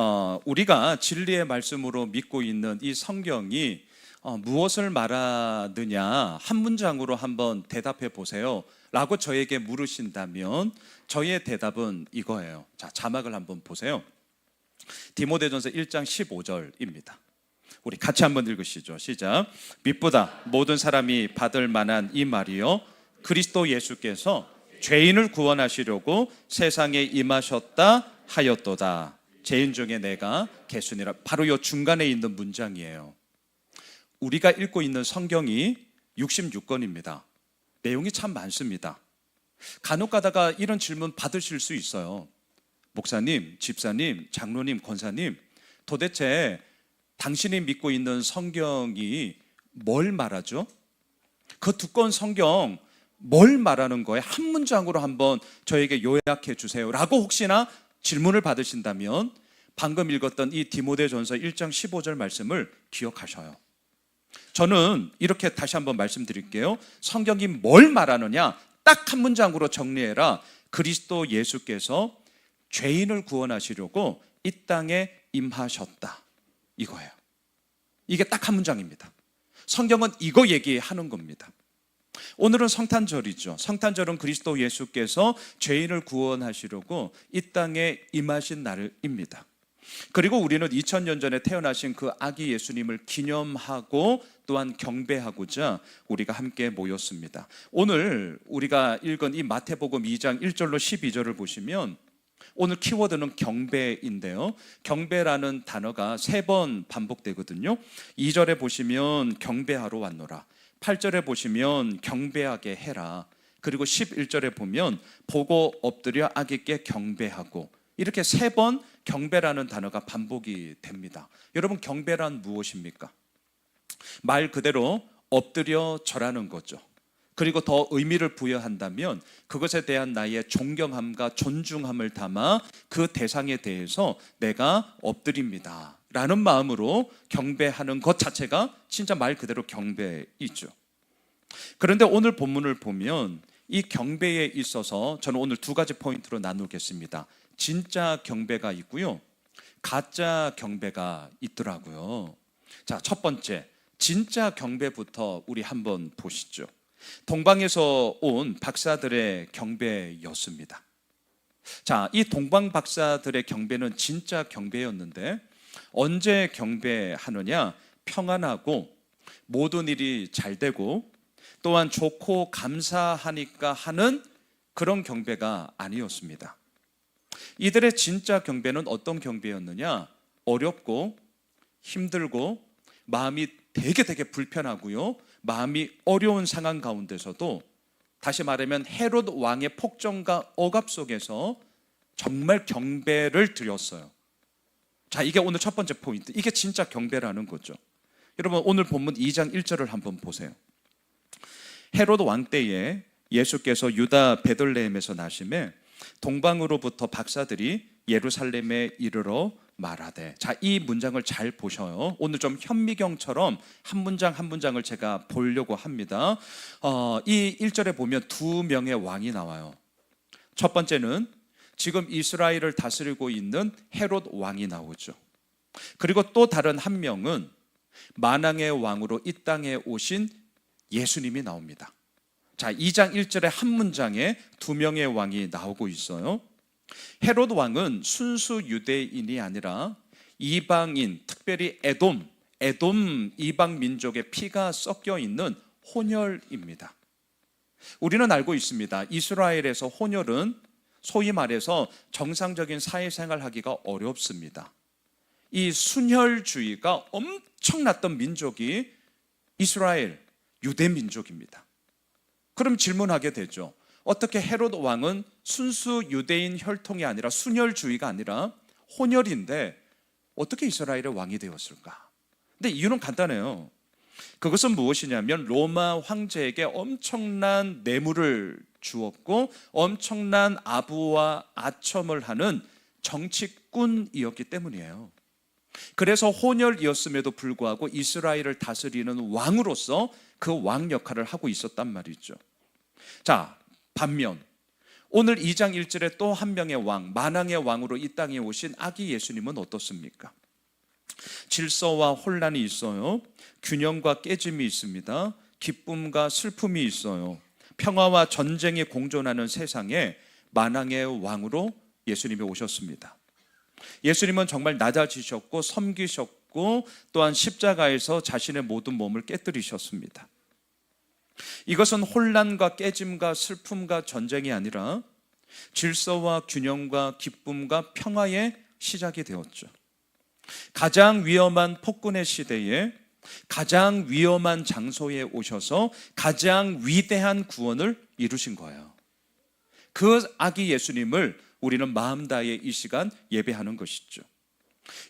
어, 우리가 진리의 말씀으로 믿고 있는 이 성경이 어, 무엇을 말하느냐 한 문장으로 한번 대답해 보세요. 라고 저에게 물으신다면 저의 대답은 이거예요. 자, 자막을 한번 보세요. 디모데전서 1장 15절입니다. 우리 같이 한번 읽으시죠. 시작. 믿보다 모든 사람이 받을 만한 이 말이요. 그리스도 예수께서 죄인을 구원하시려고 세상에 임하셨다 하였도다. 죄인 중에 내가 개순이라. 바로 요 중간에 있는 문장이에요. 우리가 읽고 있는 성경이 66권입니다. 내용이 참 많습니다. 간혹 가다가 이런 질문 받으실 수 있어요. 목사님, 집사님, 장로님, 권사님, 도대체 당신이 믿고 있는 성경이 뭘 말하죠? 그 두꺼운 성경 뭘 말하는 거예요? 한 문장으로 한번 저에게 요약해 주세요. 라고 혹시나 질문을 받으신다면 방금 읽었던 이 디모데전서 1장 15절 말씀을 기억하셔요. 저는 이렇게 다시 한번 말씀드릴게요. 성경이 뭘 말하느냐? 딱 한 문장으로 정리해라. 그리스도 예수께서 죄인을 구원하시려고 이 땅에 임하셨다. 이거예요. 이게 딱 한 문장입니다. 성경은 이거 얘기하는 겁니다. 오늘은 성탄절이죠. 성탄절은 그리스도 예수께서 죄인을 구원하시려고 이 땅에 임하신 날입니다. 그리고 우리는 2000년 전에 태어나신 그 아기 예수님을 기념하고 또한 경배하고자 우리가 함께 모였습니다. 오늘 우리가 읽은 이 마태복음 2장 1절로 12절을 보시면 오늘 키워드는 경배인데요. 경배라는 단어가 세 번 반복되거든요. 2절에 보시면 경배하러 왔노라. 8절에 보시면 경배하게 해라. 그리고 11절에 보면 보고 엎드려 아기께 경배하고 이렇게 세 번 경배라는 단어가 반복이 됩니다. 여러분 경배란 무엇입니까? 말 그대로 엎드려 절하는 거죠. 그리고 더 의미를 부여한다면 그것에 대한 나의 존경함과 존중함을 담아 그 대상에 대해서 내가 엎드립니다. 라는 마음으로 경배하는 것 자체가 진짜 말 그대로 경배이죠. 그런데 오늘 본문을 보면 이 경배에 있어서 저는 오늘 두 가지 포인트로 나누겠습니다. 진짜 경배가 있고요. 가짜 경배가 있더라고요. 자, 첫 번째. 진짜 경배부터 우리 한번 보시죠. 동방에서 온 박사들의 경배였습니다. 자, 이 동방 박사들의 경배는 진짜 경배였는데 언제 경배하느냐? 평안하고 모든 일이 잘 되고 또한 좋고 감사하니까 하는 그런 경배가 아니었습니다. 이들의 진짜 경배는 어떤 경배였느냐? 어렵고 힘들고 마음이 되게 되게 불편하고요. 마음이 어려운 상황 가운데서도 다시 말하면 헤롯 왕의 폭정과 억압 속에서 정말 경배를 드렸어요. 자, 이게 오늘 첫 번째 포인트. 이게 진짜 경배라는 거죠. 여러분 오늘 본문 2장 1절을 한번 보세요. 헤롯 왕 때에 예수께서 유다 베들레헴에서 나심에 동방으로부터 박사들이 예루살렘에 이르러 말하되 자 이 문장을 잘 보셔요. 오늘 좀 현미경처럼 한 문장 한 문장을 제가 보려고 합니다. 어, 이 1절에 보면 두 명의 왕이 나와요. 첫 번째는 지금 이스라엘을 다스리고 있는 헤롯 왕이 나오죠. 그리고 또 다른 한 명은 만왕의 왕으로 이 땅에 오신 예수님이 나옵니다 자 2장 1절의 한 문장에 두 명의 왕이 나오고 있어요 헤롯 왕은 순수 유대인이 아니라 이방인, 특별히 에돔, 에돔 이방 민족의 피가 섞여 있는 혼혈입니다. 우리는 알고 있습니다. 이스라엘에서 혼혈은 소위 말해서 정상적인 사회생활 하기가 어렵습니다. 이 순혈주의가 엄청났던 민족이 이스라엘 유대 민족입니다. 그럼 질문하게 되죠. 어떻게 헤롯 왕은 순수 유대인 혈통이 아니라 순혈주의가 아니라 혼혈인데 어떻게 이스라엘의 왕이 되었을까? 근데 이유는 간단해요. 그것은 무엇이냐면 로마 황제에게 엄청난 뇌물을 주었고 엄청난 아부와 아첨을 하는 정치꾼이었기 때문이에요. 그래서 혼혈이었음에도 불구하고 이스라엘을 다스리는 왕으로서 그 왕 역할을 하고 있었단 말이죠. 자, 반면 오늘 2장 1절에 또 한 명의 왕, 만왕의 왕으로 이 땅에 오신 아기 예수님은 어떻습니까? 질서와 혼란이 있어요. 균형과 깨짐이 있습니다. 기쁨과 슬픔이 있어요. 평화와 전쟁이 공존하는 세상에 만왕의 왕으로 예수님이 오셨습니다. 예수님은 정말 낮아지셨고 섬기셨고 또한 십자가에서 자신의 모든 몸을 깨뜨리셨습니다. 이것은 혼란과 깨짐과 슬픔과 전쟁이 아니라 질서와 균형과 기쁨과 평화의 시작이 되었죠. 가장 위험한 폭군의 시대에 가장 위험한 장소에 오셔서 가장 위대한 구원을 이루신 거예요. 그 아기 예수님을 우리는 마음 다해 이 시간 예배하는 것이죠.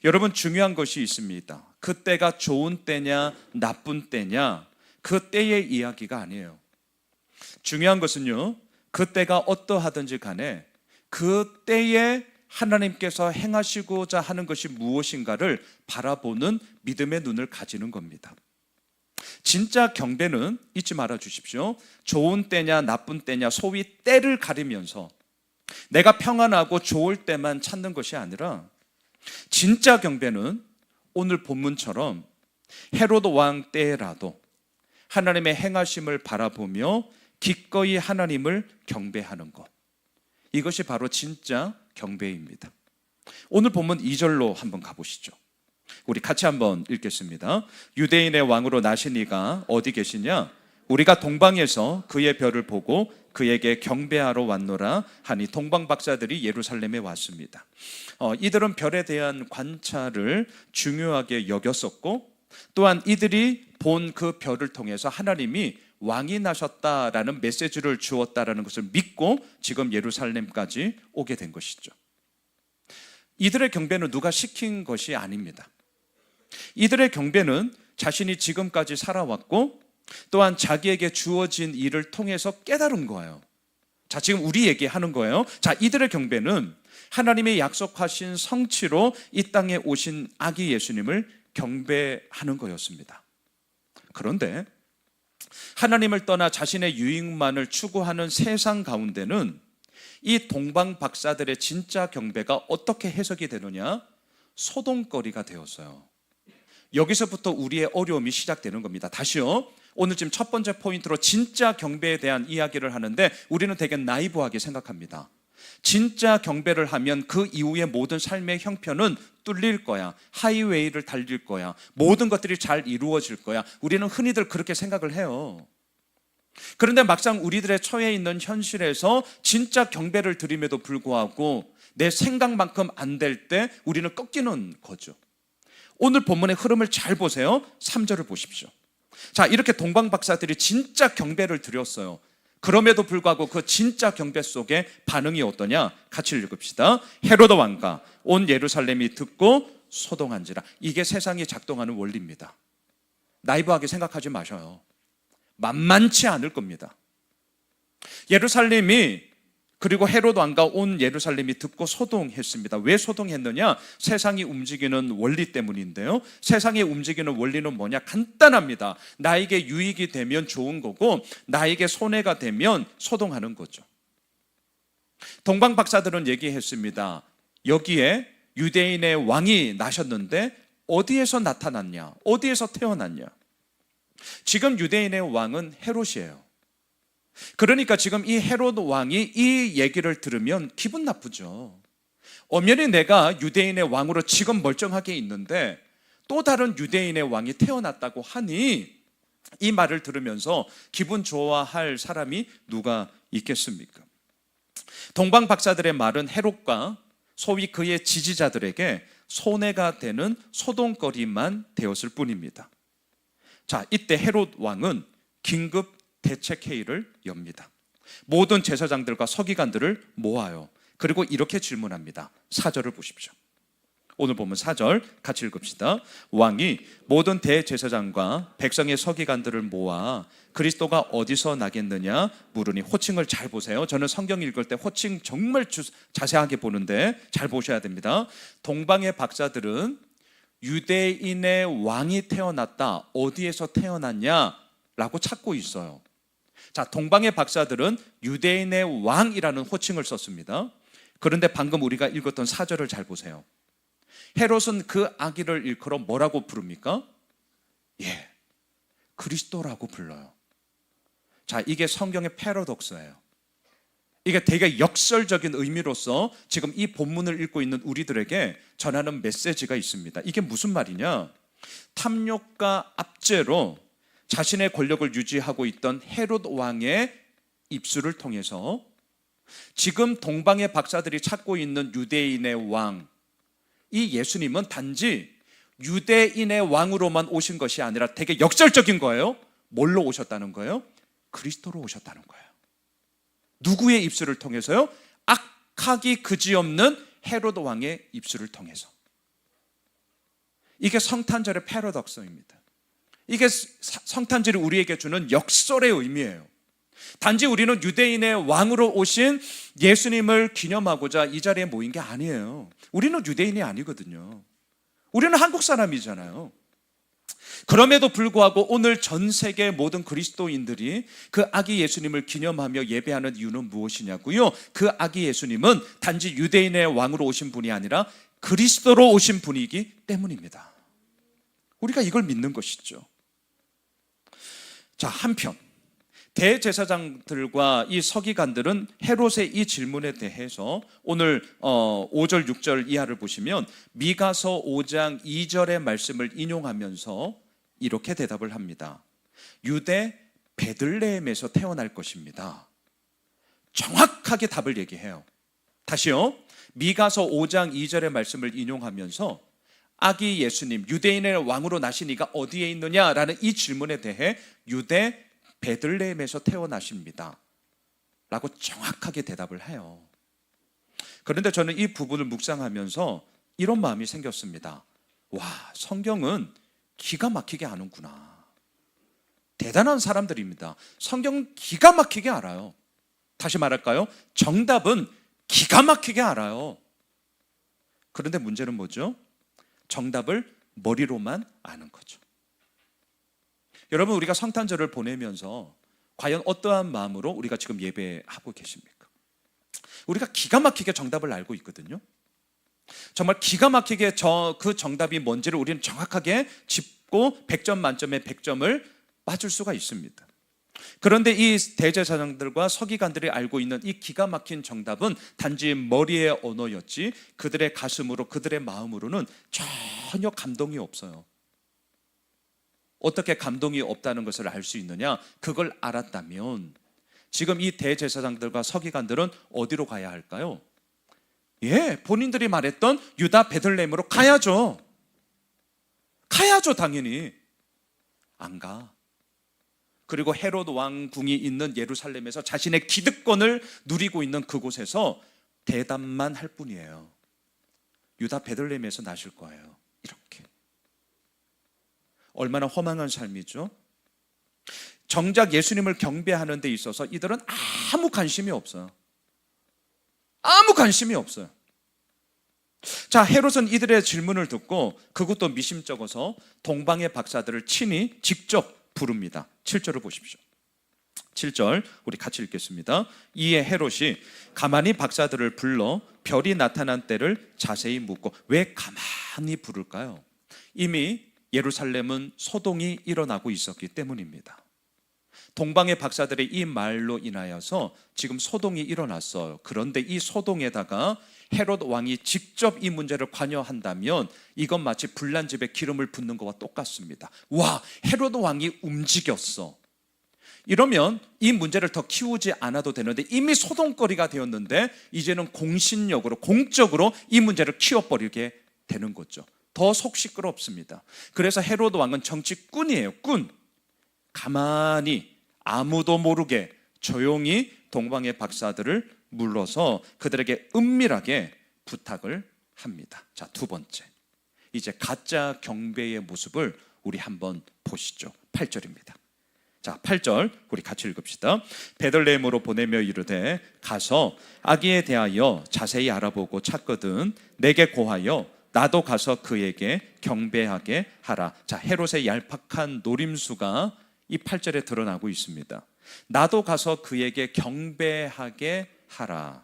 여러분 중요한 것이 있습니다. 그때가 좋은 때냐 나쁜 때냐 그 때의 이야기가 아니에요. 중요한 것은요. 그때가 어떠하든지 간에 그 때에 하나님께서 행하시고자 하는 것이 무엇인가를 바라보는 믿음의 눈을 가지는 겁니다. 진짜 경배는 잊지 말아 주십시오. 좋은 때냐 나쁜 때냐 소위 때를 가리면서 내가 평안하고 좋을 때만 찾는 것이 아니라 진짜 경배는 오늘 본문처럼 헤로드 왕 때라도 하나님의 행하심을 바라보며 기꺼이 하나님을 경배하는 것. 이것이 바로 진짜 경배입니다. 오늘 본문 2절로 한번 가보시죠. 우리 같이 한번 읽겠습니다. 유대인의 왕으로 나신 이가 어디 계시냐? 우리가 동방에서 그의 별을 보고 그에게 경배하러 왔노라 하니 동방 박사들이 예루살렘에 왔습니다. 어, 이들은 별에 대한 관찰을 중요하게 여겼었고 또한 이들이 본 그 별을 통해서 하나님이 왕이 나셨다라는 메시지를 주었다라는 것을 믿고 지금 예루살렘까지 오게 된 것이죠. 이들의 경배는 누가 시킨 것이 아닙니다. 이들의 경배는 자신이 지금까지 살아왔고 또한 자기에게 주어진 일을 통해서 깨달은 거예요. 자, 지금 우리 얘기하는 거예요. 자, 이들의 경배는 하나님의 약속하신 성취로 이 땅에 오신 아기 예수님을 경배하는 거였습니다. 그런데 하나님을 떠나 자신의 유익만을 추구하는 세상 가운데는 이 동방 박사들의 진짜 경배가 어떻게 해석이 되느냐? 소동거리가 되었어요. 여기서부터 우리의 어려움이 시작되는 겁니다. 다시요. 오늘 지금 첫 번째 포인트로 진짜 경배에 대한 이야기를 하는데 우리는 되게 나이브하게 생각합니다. 진짜 경배를 하면 그 이후의 모든 삶의 형편은 뚫릴 거야. 하이웨이를 달릴 거야. 모든 것들이 잘 이루어질 거야. 우리는 흔히들 그렇게 생각을 해요. 그런데 막상 우리들의 처해 있는 현실에서 진짜 경배를 드림에도 불구하고 내 생각만큼 안 될 때 우리는 꺾이는 거죠. 오늘 본문의 흐름을 잘 보세요. 3절을 보십시오. 자, 이렇게 동방 박사들이 진짜 경배를 드렸어요. 그럼에도 불구하고 그 진짜 경배 속에 반응이 어떠냐? 같이 읽읍시다. 헤로드 왕과 온 예루살렘이 듣고 소동한지라. 이게 세상이 작동하는 원리입니다. 나이브하게 생각하지 마셔요. 만만치 않을 겁니다. 예루살렘이 그리고 헤롯 왕과 온 예루살렘이 듣고 소동했습니다. 왜 소동했느냐? 세상이 움직이는 원리 때문인데요. 세상이 움직이는 원리는 뭐냐? 간단합니다. 나에게 유익이 되면 좋은 거고 나에게 손해가 되면 소동하는 거죠. 동방 박사들은 얘기했습니다. 여기에 유대인의 왕이 나셨는데 어디에서 나타났냐? 어디에서 태어났냐? 지금 유대인의 왕은 헤롯이에요. 그러니까 지금 이 헤롯 왕이 이 얘기를 들으면 기분 나쁘죠. 엄연히 내가 유대인의 왕으로 지금 멀쩡하게 있는데 또 다른 유대인의 왕이 태어났다고 하니 이 말을 들으면서 기분 좋아할 사람이 누가 있겠습니까? 동방 박사들의 말은 헤롯과 소위 그의 지지자들에게 손해가 되는 소동거리만 되었을 뿐입니다. 자, 이때 헤롯 왕은 긴급 대책 회의를 엽니다. 모든 제사장들과 서기관들을 모아요. 그리고 이렇게 질문합니다. 사절을 보십시오. 오늘 보면 사절 같이 읽읍시다. 왕이 모든 대제사장과 백성의 서기관들을 모아 그리스도가 어디서 나겠느냐 물으니 호칭을 잘 보세요. 저는 성경 읽을 때 호칭 정말 주, 자세하게 보는데 잘 보셔야 됩니다. 동방의 박사들은 유대인의 왕이 태어났다. 어디에서 태어났냐 라고 찾고 있어요. 자, 동방의 박사들은 유대인의 왕이라는 호칭을 썼습니다. 그런데 방금 우리가 읽었던 사절을 잘 보세요. 헤롯은 그 아기를 일컬어 뭐라고 부릅니까? 예. 그리스도라고 불러요. 자, 이게 성경의 패러독스예요. 이게 되게 역설적인 의미로서 지금 이 본문을 읽고 있는 우리들에게 전하는 메시지가 있습니다. 이게 무슨 말이냐? 탐욕과 압제로 자신의 권력을 유지하고 있던 헤롯 왕의 입술을 통해서 지금 동방의 박사들이 찾고 있는 유대인의 왕, 이 예수님은 단지 유대인의 왕으로만 오신 것이 아니라 되게 역설적인 거예요. 뭘로 오셨다는 거예요? 그리스도로 오셨다는 거예요. 누구의 입술을 통해서요? 악하기 그지없는 헤로드 왕의 입술을 통해서. 이게 성탄절의 패러독스입니다. 이게 사- 성탄절이 우리에게 주는 역설의 의미예요. 단지 우리는 유대인의 왕으로 오신 예수님을 기념하고자 이 자리에 모인 게 아니에요. 우리는 유대인이 아니거든요. 우리는 한국 사람이잖아요. 그럼에도 불구하고 오늘 전 세계 모든 그리스도인들이 그 아기 예수님을 기념하며 예배하는 이유는 무엇이냐고요? 그 아기 예수님은 단지 유대인의 왕으로 오신 분이 아니라 그리스도로 오신 분이기 때문입니다. 우리가 이걸 믿는 것이죠. 자, 한편 대제사장들과 이 서기관들은 헤롯의 이 질문에 대해서 오늘 어, 5절 6절 이하를 보시면 미가서 5장 2절의 말씀을 인용하면서 이렇게 대답을 합니다. 유대 베들레헴에서 태어날 것입니다. 정확하게 답을 얘기해요. 다시요. 미가서 5장 2절의 말씀을 인용하면서 아기 예수님 유대인의 왕으로 나시니가 어디에 있느냐라는 이 질문에 대해 유대 베들레헴에서 태어나십니다. 라고 정확하게 대답을 해요. 그런데 저는 이 부분을 묵상하면서 이런 마음이 생겼습니다. 와, 성경은 기가 막히게 아는구나. 대단한 사람들입니다. 성경 기가 막히게 알아요. 다시 말할까요? 정답은 기가 막히게 알아요. 그런데 문제는 뭐죠? 정답을 머리로만 아는 거죠. 여러분 우리가 성탄절을 보내면서 과연 어떠한 마음으로 우리가 지금 예배하고 계십니까? 우리가 기가 막히게 정답을 알고 있거든요. 정말 기가 막히게 저 그 정답이 뭔지를 우리는 정확하게 짚고 100점 만점에 100점을 맞을 수가 있습니다. 그런데 이 대제사장들과 서기관들이 알고 있는 이 기가 막힌 정답은 단지 머리의 언어였지 그들의 가슴으로 그들의 마음으로는 전혀 감동이 없어요. 어떻게 감동이 없다는 것을 알 수 있느냐? 그걸 알았다면 지금 이 대제사장들과 서기관들은 어디로 가야 할까요? 예, 본인들이 말했던 유다 베들레헴으로 가야죠. 가야죠, 당연히. 안 가. 그리고 헤롯 왕궁이 있는 예루살렘에서 자신의 기득권을 누리고 있는 그곳에서 대답만 할 뿐이에요. 유다 베들레헴에서 나실 거예요. 이렇게. 얼마나 허망한 삶이죠. 정작 예수님을 경배하는 데 있어서 이들은 아무 관심이 없어요. 아무 관심이 없어요. 자, 헤롯은 이들의 질문을 듣고 그것도 미심쩍어서 동방의 박사들을 친히 직접 부릅니다. 7절을 보십시오. 7절 우리 같이 읽겠습니다. 이에 헤롯이 가만히 박사들을 불러 별이 나타난 때를 자세히 묻고 왜 가만히 부를까요? 이미 예루살렘은 소동이 일어나고 있었기 때문입니다. 동방의 박사들의 이 말로 인하여서 지금 소동이 일어났어요. 그런데 이 소동에다가 헤롯 왕이 직접 이 문제를 관여한다면 이건 마치 불난 집에 기름을 붓는 것과 똑같습니다. 와, 헤롯 왕이 움직였어. 이러면 이 문제를 더 키우지 않아도 되는데 이미 소동거리가 되었는데 이제는 공신력으로 공적으로 이 문제를 키워버리게 되는 거죠. 더 속 시끄럽습니다. 그래서 헤롯 왕은 정치꾼이에요. 꾼. 가만히 아무도 모르게 조용히 동방의 박사들을 물러서 그들에게 은밀하게 부탁을 합니다. 자, 두 번째. 이제 가짜 경배의 모습을 우리 한번 보시죠. 8절입니다. 자, 8절 우리 같이 읽읍시다. 베들레헴으로 보내며 이르되 가서 아기에 대하여 자세히 알아보고 찾거든 내게 고하여 나도 가서 그에게 경배하게 하라. 자, 헤롯의 얄팍한 노림수가 이 8절에 드러나고 있습니다. 나도 가서 그에게 경배하게 하라.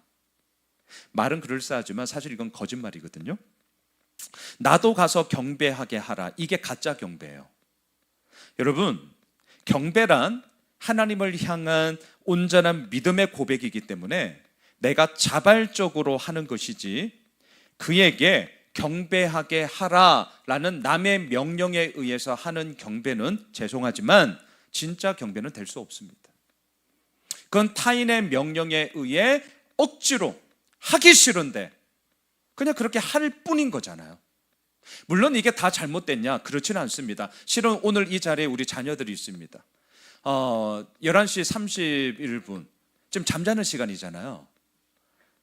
말은 그럴싸하지만 사실 이건 거짓말이거든요. 나도 가서 경배하게 하라. 이게 가짜 경배예요. 여러분, 경배란 하나님을 향한 온전한 믿음의 고백이기 때문에 내가 자발적으로 하는 것이지 그에게 경배하게 하라라는 남의 명령에 의해서 하는 경배는 죄송하지만 진짜 경배는 될 수 없습니다. 그건 타인의 명령에 의해 억지로 하기 싫은데 그냥 그렇게 할 뿐인 거잖아요. 물론 이게 다 잘못됐냐? 그렇지는 않습니다. 실은 오늘 이 자리에 우리 자녀들이 있습니다. 어, 11시 31분. 지금 잠자는 시간이잖아요.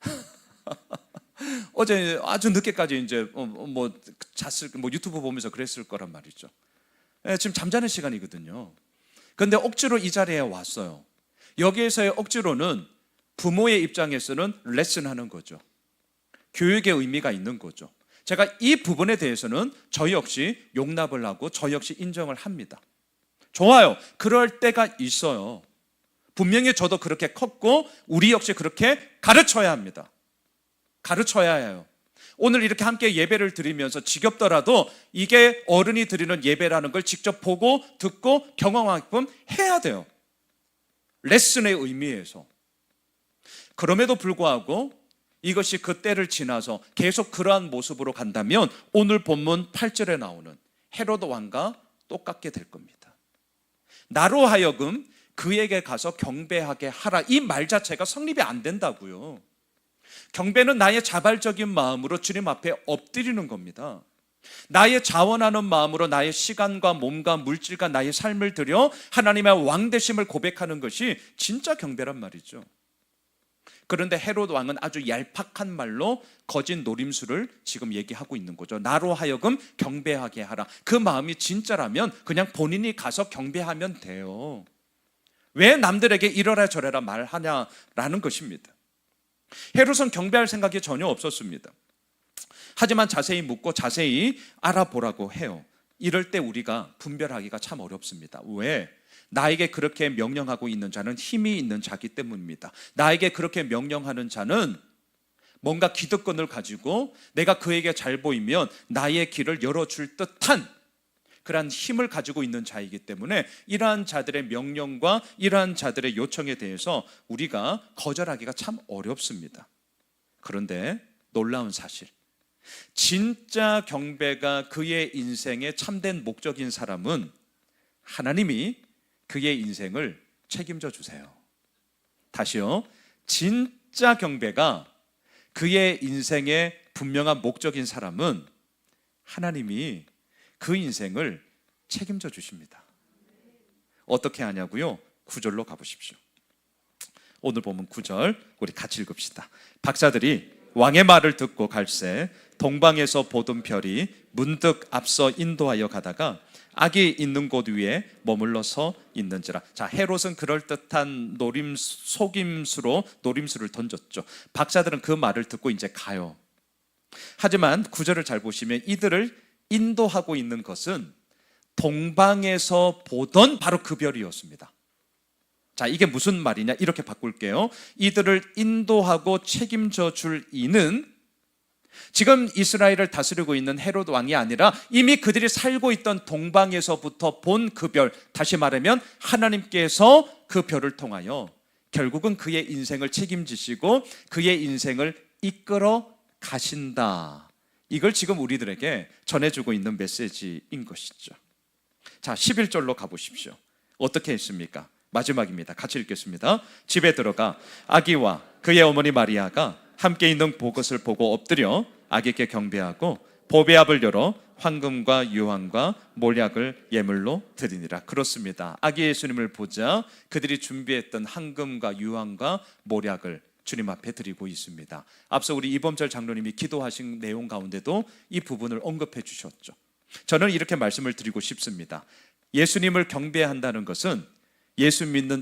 어제 아주 늦게까지 이제 어, 뭐 잤을 뭐 유튜브 보면서 그랬을 거란 말이죠. 예, 지금 잠자는 시간이거든요. 근데 억지로 이 자리에 왔어요. 여기에서의 억지로는 부모의 입장에서는 레슨하는 거죠. 교육의 의미가 있는 거죠. 제가 이 부분에 대해서는 저 역시 용납을 하고 저 역시 인정을 합니다. 좋아요. 그럴 때가 있어요. 분명히 저도 그렇게 컸고 우리 역시 그렇게 가르쳐야 합니다. 가르쳐야 해요. 오늘 이렇게 함께 예배를 드리면서 지겹더라도 이게 어른이 드리는 예배라는 걸 직접 보고 듣고 경험하게끔 해야 돼요. 레슨의 의미에서. 그럼에도 불구하고 이것이 그 때를 지나서 계속 그러한 모습으로 간다면 오늘 본문 8절에 나오는 헤로드 왕과 똑같게 될 겁니다. 나로 하여금 그에게 가서 경배하게 하라. 이 말 자체가 성립이 안 된다고요. 경배는 나의 자발적인 마음으로 주님 앞에 엎드리는 겁니다. 나의 자원하는 마음으로 나의 시간과 몸과 물질과 나의 삶을 들여 하나님의 왕 되심을 고백하는 것이 진짜 경배란 말이죠. 그런데 헤롯 왕은 아주 얄팍한 말로 거짓 노림수를 지금 얘기하고 있는 거죠. 나로 하여금 경배하게 하라. 그 마음이 진짜라면 그냥 본인이 가서 경배하면 돼요. 왜 남들에게 이러라 저래라 말하냐라는 것입니다. 헤롯은 경배할 생각이 전혀 없었습니다. 하지만 자세히 묻고 자세히 알아보라고 해요. 이럴 때 우리가 분별하기가 참 어렵습니다. 왜? 나에게 그렇게 명령하고 있는 자는 힘이 있는 자기 때문입니다. 나에게 그렇게 명령하는 자는 뭔가 기득권을 가지고 내가 그에게 잘 보이면 나의 길을 열어줄 듯한 그러한 힘을 가지고 있는 자이기 때문에 이러한 자들의 명령과 이러한 자들의 요청에 대해서 우리가 거절하기가 참 어렵습니다. 그런데 놀라운 사실. 진짜 경배가 그의 인생의 참된 목적인 사람은 하나님이 그의 인생을 책임져 주세요. 다시요. 진짜 경배가 그의 인생의 분명한 목적인 사람은 하나님이 그 인생을 책임져 주십니다. 어떻게 하냐고요? 구절로 가보십시오. 오늘 보면 구절 우리 같이 읽읍시다. 박사들이 왕의 말을 듣고 갈새 동방에서 보던 별이 문득 앞서 인도하여 가다가 악이 있는 곳 위에 머물러서 있는지라. 자, 헤롯은 그럴 듯한 노림 속임수로 노림수를 던졌죠. 박사들은 그 말을 듣고 이제 가요. 하지만 구절을 잘 보시면 이들을 인도하고 있는 것은 동방에서 보던 바로 그 별이었습니다. 자, 이게 무슨 말이냐? 이렇게 바꿀게요. 이들을 인도하고 책임져 줄 이는 지금 이스라엘을 다스리고 있는 헤롯 왕이 아니라 이미 그들이 살고 있던 동방에서부터 본 그 별, 다시 말하면 하나님께서 그 별을 통하여 결국은 그의 인생을 책임지시고 그의 인생을 이끌어 가신다. 이걸 지금 우리들에게 전해주고 있는 메시지인 것이죠. 자, 11절로 가보십시오. 어떻게 했습니까? 마지막입니다. 같이 읽겠습니다. 집에 들어가 아기와 그의 어머니 마리아가 함께 있는 보것을 보고 엎드려 아기께 경배하고 보배압을 열어 황금과 유황과 몰약을 예물로 드리니라. 그렇습니다. 아기 예수님을 보자 그들이 준비했던 황금과 유황과 몰약을 주님 앞에 드리고 있습니다. 앞서 우리 이범철 장로님이 기도하신 내용 가운데도 이 부분을 언급해 주셨죠. 저는 이렇게 말씀을 드리고 싶습니다. 예수님을 경배한다는 것은 예수 믿는